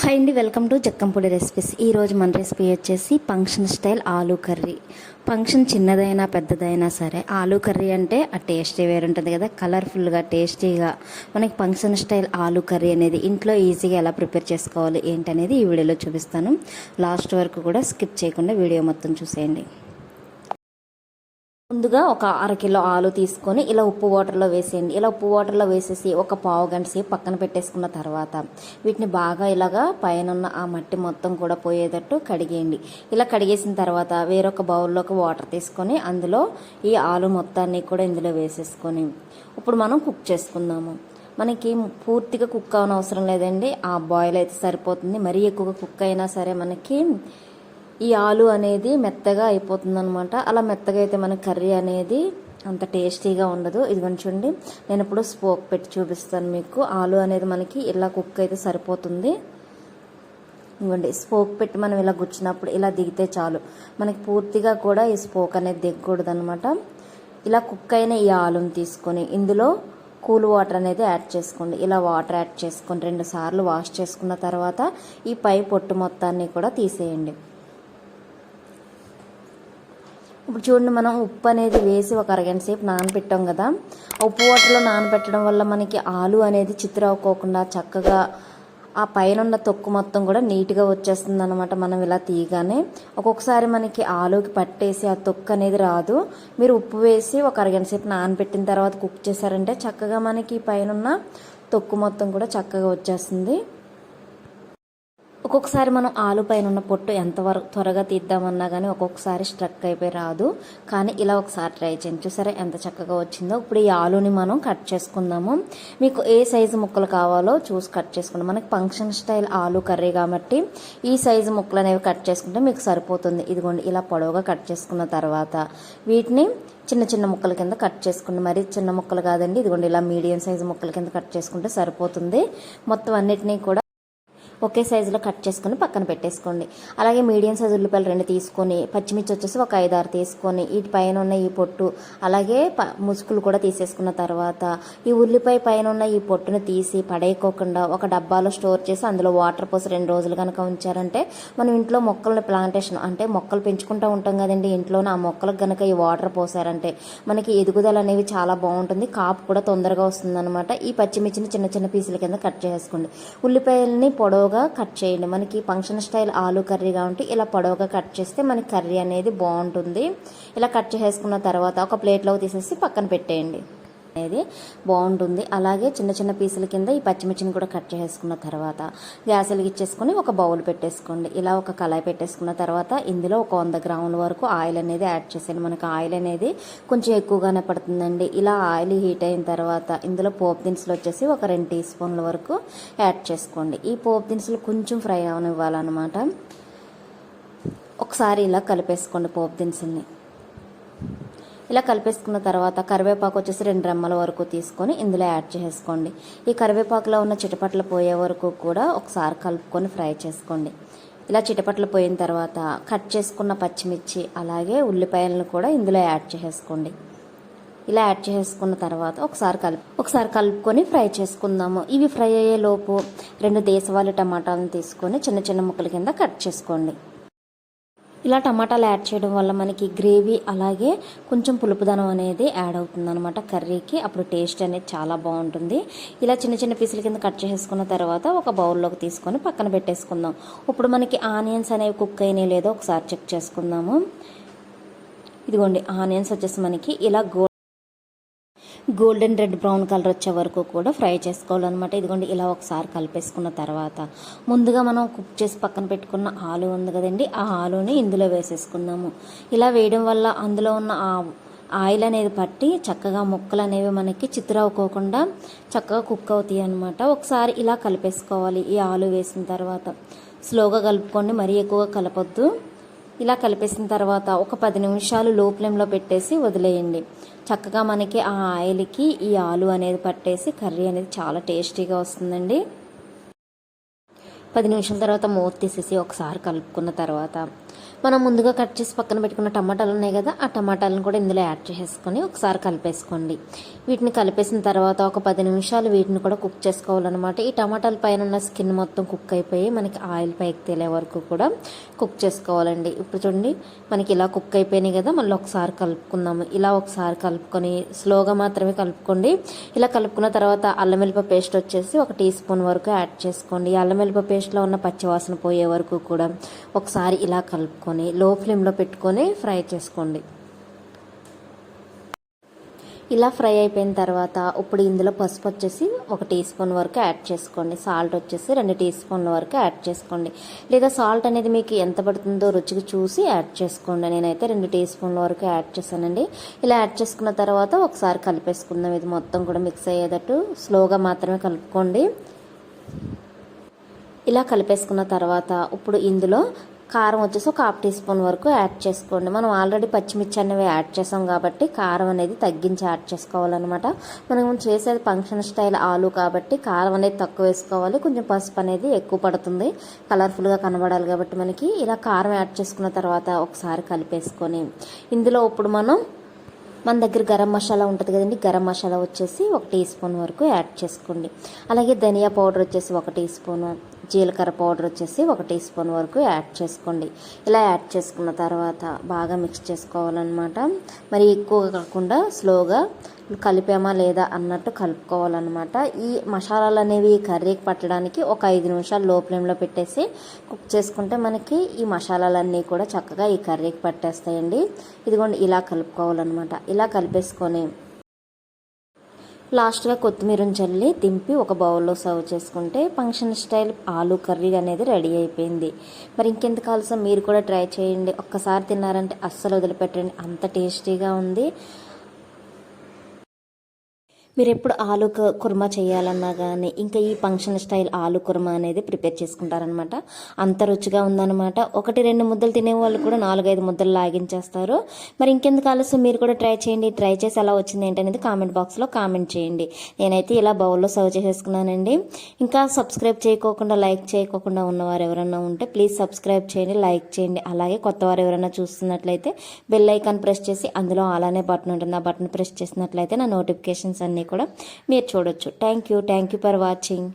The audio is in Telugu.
హాయ్ అండి వెల్కమ్ టు జక్కంపూడి రెసిపీస్ ఈరోజు మన రెసిపీ వచ్చేసి function style aloo curry. Function చిన్నదైనా పెద్దదైనా సరే ఆలూ కర్రీ అంటే ఆ టేస్టీ వేరు ఉంటుంది కదా కలర్ఫుల్గా టేస్టీగా మనకి ఫంక్షన్ స్టైల్ ఆలూ కర్రీ అనేది ఇంట్లో ఈజీగా ఎలా ప్రిపేర్ చేసుకోవాలి ఏంటనేది ఈ వీడియోలో చూపిస్తాను. లాస్ట్ వరకు కూడా స్కిప్ చేయకుండా వీడియో మొత్తం చూసేయండి. ముందుగా ఒక అరకిలో ఆలు తీసుకొని ఇలా ఉప్పు వాటర్లో వేసేయండి. ఇలా ఉప్పు వాటర్లో వేసేసి ఒక పావు గంట సేపు పక్కన పెట్టేసుకున్న తర్వాత వీటిని బాగా ఇలాగా పైన ఉన్న ఆ మట్టి మొత్తం కూడా పోయేటట్టు కడిగేయండి. ఇలా కడిగేసిన తర్వాత వేరొక బౌల్లోకి వాటర్ తీసుకొని అందులో ఈ ఆలు మొత్తాన్ని కూడా ఇందులో వేసేసుకొని ఇప్పుడు మనం కుక్ చేసుకుందాము. మనకి పూర్తిగా కుక్ అవనవసరం అవసరం లేదండి. ఆ బాయిల్ అయితే సరిపోతుంది. మరీ ఎక్కువగా కుక్ అయినా సరే మనకి ఈ ఆలు అనేది మెత్తగా అయిపోతుంది అనమాట అలా మెత్తగా అయితే మన కర్రీ అనేది అంత టేస్టీగా ఉండదు. ఇది చూడండి. నేను ఇప్పుడు స్పోక్ పెట్టి చూపిస్తాను మీకు. ఆలు అనేది మనకి ఇలా కుక్ అయితే సరిపోతుంది. ఇవ్వండి స్పోక్ పెట్టి మనం ఇలా గుచ్చినప్పుడు ఇలా దిగితే చాలు. మనకి పూర్తిగా కూడా ఈ స్పోక్ అనేది దిగకూడదు అనమాట ఇలా కుక్ అయిన ఈ ఆలుని తీసుకొని ఇందులో కూల్ వాటర్ అనేది యాడ్ చేసుకోండి. ఇలా వాటర్ యాడ్ చేసుకొని రెండు సార్లు వాష్ చేసుకున్న తర్వాత ఈ పై పొట్టు మొత్తాన్ని కూడా తీసేయండి. ఇప్పుడు చూడండి మనం ఉప్పు అనేది వేసి ఒక అరగంట సేపు నానబెట్టాం కదా. ఉప్పు వాటర్లో నానబెట్టడం వల్ల మనకి ఆలు అనేది చిత్రవుకోకుండా చక్కగా ఆ పైన ఉన్న తొక్కు మొత్తం కూడా నీట్గా వచ్చేస్తుంది అనమాట మనం ఇలా తీయగానే. ఒక్కొక్కసారి మనకి ఆలుకి పట్టేసి ఆ తొక్కు అనేది రాదు. మీరు ఉప్పు వేసి ఒక అరగంట సేపు నానబెట్టిన తర్వాత కుక్ చేశారంటే చక్కగా మనకి పైన తొక్కు మొత్తం కూడా చక్కగా వచ్చేస్తుంది. ఒక్కొక్కసారి మనం ఆలు పైన ఉన్న పొట్టు ఎంతవరకు త్వరగా తీద్దామన్నా కానీ ఒక్కొక్కసారి స్ట్రక్ అయిపోయి రాదు. కానీ ఇలా ఒకసారి ట్రై చేయండి. చూసారా ఎంత చక్కగా వచ్చిందో? ఇప్పుడు ఈ ఆలుని మనం కట్ చేసుకుందాము. మీకు ఏ సైజు ముక్కలు కావాలో చూసి కట్ చేసుకుందాం మనకి ఫంక్షన్ స్టైల్ ఆలు కర్రీ కాబట్టి ఈ సైజు ముక్కలు అనేవి కట్ చేసుకుంటే మీకు సరిపోతుంది. ఇదిగోండి ఇలా పొడవుగా కట్ చేసుకున్న తర్వాత వీటిని చిన్న చిన్న ముక్కల కింద కట్ చేసుకుంటే మరి చిన్న ముక్కలు కాదండి. ఇదిగోండి ఇలా మీడియం సైజు ముక్కల కింద కట్ చేసుకుంటే సరిపోతుంది. మొత్తం అన్నిటినీ కూడా ఒకే సైజులో కట్ చేసుకొని పక్కన పెట్టేసుకోండి. అలాగే మీడియం సైజు ఉల్లిపాయలు రెండు తీసుకొని పచ్చిమిర్చి వచ్చేసి ఒక ఐదు ఆరు తీసుకొని వీటి పైన ఉన్న ఈ పొట్టు అలాగే ముసుగులు కూడా తీసేసుకున్న తర్వాత ఈ ఉల్లిపాయ పైన ఉన్న ఈ పొట్టును తీసి పడేయకోకుండా ఒక డబ్బాలో స్టోర్ చేసి అందులో వాటర్ పోసి రెండు రోజులు కనుక ఉంచారంటే మనం ఇంట్లో మొక్కలను ప్లాంటేషన్ అంటే మొక్కలు పెంచుకుంటూ ఉంటాం కదండి. ఇంట్లోనే ఆ మొక్కలకు కనుక ఈ వాటర్ పోసారంటే మనకి ఎదుగుదల అనేవి చాలా బాగుంటుంది. కాపు కూడా తొందరగా వస్తుంది ఈ పచ్చిమిర్చిని చిన్న చిన్న పీసుల కింద కట్ చేసుకోండి ఉల్లిపాయలని పొడవు పొడవుగా కట్ చేయండి. మనకి ఫంక్షన్ స్టైల్ ఆలు కర్రీ కాబట్టి ఇలా పొడవుగా కట్ చేస్తే మనకి కర్రీ అనేది బాగుంటుంది. ఇలా కట్ చేసుకున్న తర్వాత ఒక ప్లేట్లోకి తీసేసి పక్కన పెట్టేయండి. అనేది బాగుంటుంది. అలాగే చిన్న చిన్న పీసుల కింద ఈ పచ్చిమిర్చిని కూడా కట్ చేసుకున్న తర్వాత గ్యాస్ వెలిగించేసుకుని ఒక బౌల్ పెట్టేసుకోండి. ఇలా ఒక కళాయి పెట్టేసుకున్న తర్వాత ఇందులో ఒక వంద గ్రాముల వరకు ఆయిల్ అనేది యాడ్ చేసేయండి. మనకు ఆయిల్ అనేది కొంచెం ఎక్కువగానే పడుతుందండి. ఇలా ఆయిల్ హీట్ అయిన తర్వాత ఇందులో పోపు దినుసులు వచ్చేసి ఒక రెండు టీ స్పూన్ల వరకు యాడ్ చేసుకోండి. ఈ పోపు దినుసులు కొంచెం ఫ్రై అవనివ్వాలన్నమాట. ఒకసారి ఇలా కలిపేసుకోండి పోపు దినుసుల్ని. ఇలా కలిపేసుకున్న తర్వాత కరివేపాకు వచ్చేసి రెండు రెమ్మల వరకు తీసుకొని ఇందులో యాడ్ చేసుకోండి. ఈ కరివేపాకులో ఉన్న చిటపట్లు పోయే వరకు కూడా ఒకసారి కలుపుకొని ఫ్రై చేసుకోండి. ఇలా చిటపట్లు పోయిన తర్వాత కట్ చేసుకున్న పచ్చిమిర్చి అలాగే ఉల్లిపాయలను కూడా ఇందులో యాడ్ చేసుకోండి. ఇలా యాడ్ చేసుకున్న తర్వాత ఒకసారి కలుపు ఒకసారి కలుపుకొని ఫ్రై చేసుకుందాము. ఇవి ఫ్రై అయ్యే లోపు రెండు దేశవాళీ టమాటాలను తీసుకొని చిన్న చిన్న ముక్కల కింద కట్ చేసుకోండి. ఇలా టమాటాలు యాడ్ చేయడం వల్ల మనకి గ్రేవీ అలాగే కొంచెం పులుపుదనం అనేది యాడ్ అవుతుంది అనమాట కర్రీకి అప్పుడు టేస్ట్ అనేది చాలా బాగుంటుంది. ఇలా చిన్న చిన్న పీసుల కింద కట్ చేసుకున్న తర్వాత ఒక బౌల్లోకి తీసుకొని పక్కన పెట్టేసుకుందాం. ఇప్పుడు మనకి ఆనియన్స్ అనేవి కుక్ అయినాయి లేదో ఒకసారి చెక్ చేసుకుందాము. ఇదిగోండి ఆనియన్స్ వచ్చేసి మనకి ఇలా go golden red brown colour వచ్చే వరకు కూడా ఫ్రై చేసుకోవాలన్నమాట. ఇదిగోండి ఇలా ఒకసారి కలిపేసుకున్న తర్వాత ముందుగా మనం కుక్ చేసి పక్కన పెట్టుకున్న ఆలు ఉంది కదండి ఆ ఆలుని ఇందులో వేసేసుకుందాము. ఇలా వేయడం వల్ల అందులో ఉన్న ఆ ఆయిల్ అనేది పట్టి చక్కగా ముక్కలు అనేవి మనకి చిత్రవుకోకుండా చక్కగా కుక్ అవుతాయి అనమాట ఒకసారి ఇలా కలిపేసుకోవాలి ఈ ఆలు వేసిన తర్వాత. స్లోగా కలుపుకోండి మరీ ఎక్కువగా కలపొద్దు. ఇలా కలిపేసిన తర్వాత ఒక పది నిమిషాలు లో ఫ్లేమ్లో పెట్టేసి వదిలేయండి. చక్కగా మనకి ఆ ఆయిల్కి ఈ ఆలు అనేది పట్టేసి కర్రీ అనేది చాలా టేస్టీగా వస్తుందండి. పది నిమిషాల తర్వాత మూత తీసేసి ఒకసారి కలుపుకున్న తర్వాత మనం ముందుగా కట్ చేసి పక్కన పెట్టుకున్న టమాటాలు ఉన్నాయి కదా ఆ టమాటాలను కూడా ఇందులో యాడ్ చేసేసుకొని ఒకసారి కలిపేసుకోండి. వీటిని కలిపేసిన తర్వాత ఒక పది నిమిషాలు వీటిని కూడా కుక్ చేసుకోవాలన్నమాట. ఈ టమాటాల పైన ఉన్న స్కిన్ మొత్తం కుక్ అయిపోయి మనకి ఆయిల్ పైకి తేలే వరకు కూడా కుక్ చేసుకోవాలండి. ఇప్పుడు చూడండి మనకి ఇలా కుక్ అయిపోయినాయి కదా మళ్ళీ ఒకసారి కలుపుకుందాము. ఇలా ఒకసారి కలుపుకొని స్లోగా మాత్రమే కలుపుకోండి. ఇలా కలుపుకున్న తర్వాత అల్లం వెల్లిపాయ పేస్ట్ వచ్చేసి ఒక టీ స్పూన్ వరకు యాడ్ చేసుకోండి. అల్లం వెల్లిపాయ పేస్ట్లో ఉన్న పచ్చివాసన పోయే వరకు కూడా ఒకసారి ఇలా కలుపుకోండి. పెట్టుకొని లో ఫ్లేమ్లో పెట్టుకొని ఫ్రై చేసుకోండి. ఇలా ఫ్రై అయిపోయిన తర్వాత ఇప్పుడు ఇందులో పసుపు వచ్చేసి ఒక టీ స్పూన్ వరకు యాడ్ చేసుకోండి. సాల్ట్ వచ్చేసి రెండు టీ స్పూన్ల వరకు యాడ్ చేసుకోండి. లేదా సాల్ట్ అనేది మీకు ఎంత పడుతుందో రుచికి చూసి యాడ్ చేసుకోండి. నేనైతే రెండు టీ స్పూన్ల వరకు యాడ్ చేశానండి. ఇలా యాడ్ చేసుకున్న తర్వాత ఒకసారి కలిపేసుకుందాం. ఇది మొత్తం కూడా మిక్స్ అయ్యేటట్టు స్లోగా మాత్రమే కలుపుకోండి. ఇలా కలిపేసుకున్న తర్వాత ఇప్పుడు ఇందులో కారం వచ్చేసి ఒక హాఫ్ టీ స్పూన్ వరకు యాడ్ చేసుకోండి. మనం ఆల్రెడీ పచ్చిమిర్చి అనేవి యాడ్ చేసాం కాబట్టి కారం అనేది తగ్గించి యాడ్ చేసుకోవాలన్నమాట. మనం చేసేది ఫంక్షన్ స్టైల్ ఆలు కాబట్టి కారం అనేది తక్కువ వేసుకోవాలి. కొంచెం పసుపు అనేది ఎక్కువ పడుతుంది. కలర్ఫుల్గా కనబడాలి కాబట్టి మనకి ఇలా కారం యాడ్ చేసుకున్న తర్వాత ఒకసారి కలిపేసుకొని ఇందులో ఇప్పుడు మనం మన దగ్గర గరం మసాలా ఉంటుంది కదండి గరం మసాలా వచ్చేసి ఒక టీ స్పూన్ వరకు యాడ్ చేసుకోండి. అలాగే ధనియా పౌడర్ వచ్చేసి ఒక టీ స్పూన్ జీలకర్ర పౌడర్ వచ్చేసి ఒక టీ స్పూన్ వరకు యాడ్ చేసుకోండి. ఇలా యాడ్ చేసుకున్న తర్వాత బాగా మిక్స్ చేసుకోవాలన్నమాట. మరి ఎక్కువ కాకుండా స్లోగా కలిపామా లేదా అన్నట్టు కలుపుకోవాలన్నమాట. ఈ మసాలాలు అనేవి కర్రీకి పట్టడానికి ఒక ఐదు నిమిషాలు లో ఫ్లేమ్లో పెట్టేసి కుక్ చేసుకుంటే మనకి ఈ మసాలాలన్నీ కూడా చక్కగా ఈ కర్రీకి పట్టేస్తాయండి. ఇదిగోండి ఇలా కలుపుకోవాలన్నమాట. ఇలా కలిపేసుకొని లాస్ట్గా కొత్తిమీరను చల్లి దింపి ఒక బౌల్లో సర్వ్ చేసుకుంటే ఫంక్షన్ స్టైల్ ఆలు కర్రీ అనేది రెడీ అయిపోయింది. మరి ఇంకెంత ఆలస్యం? మీరు కూడా ట్రై చేయండి. ఒక్కసారి తిన్నారంటే అస్సలు వదిలిపెట్టండి. అంత టేస్టీగా ఉంది. మీరు ఎప్పుడు ఆలు కుర్మా చేయాలన్నా కానీ ఇంకా ఈ ఫంక్షన్ స్టైల్ ఆలు కుర్మా అనేది ప్రిపేర్ చేసుకుంటారనమాట అంత రుచిగా ఉందన్నమాట. ఒకటి రెండు ముద్దలు తినే వాళ్ళు కూడా నాలుగైదు ముద్దలు లాగించేస్తారు. మరి ఇంకెందుకు ఆలస్యం? మీరు కూడా ట్రై చేయండి. ట్రై చేసి ఎలా వచ్చింది ఏంటనేది కామెంట్ బాక్స్లో కామెంట్ చేయండి. నేనైతే ఇలా బౌల్లో సర్వ్ చేసేసుకున్నానండి. ఇంకా సబ్స్క్రైబ్ చేయకోకుండా లైక్ చేయకోకుండా ఉన్నవారు ఎవరైనా ఉంటే ప్లీజ్ సబ్స్క్రైబ్ చేయండి లైక్ చేయండి. అలాగే కొత్త వారు ఎవరైనా చూస్తున్నట్లయితే బెల్ ఐకాన్ ప్రెస్ చేసి అందులో అలానే బటన్ ఉంటుంది. ఆ బటన్ ప్రెస్ చేసినట్లయితే నా నోటిఫికేషన్స్ అన్నీ కూడా మీరు చూడొచ్చు. Thank you thank you for watching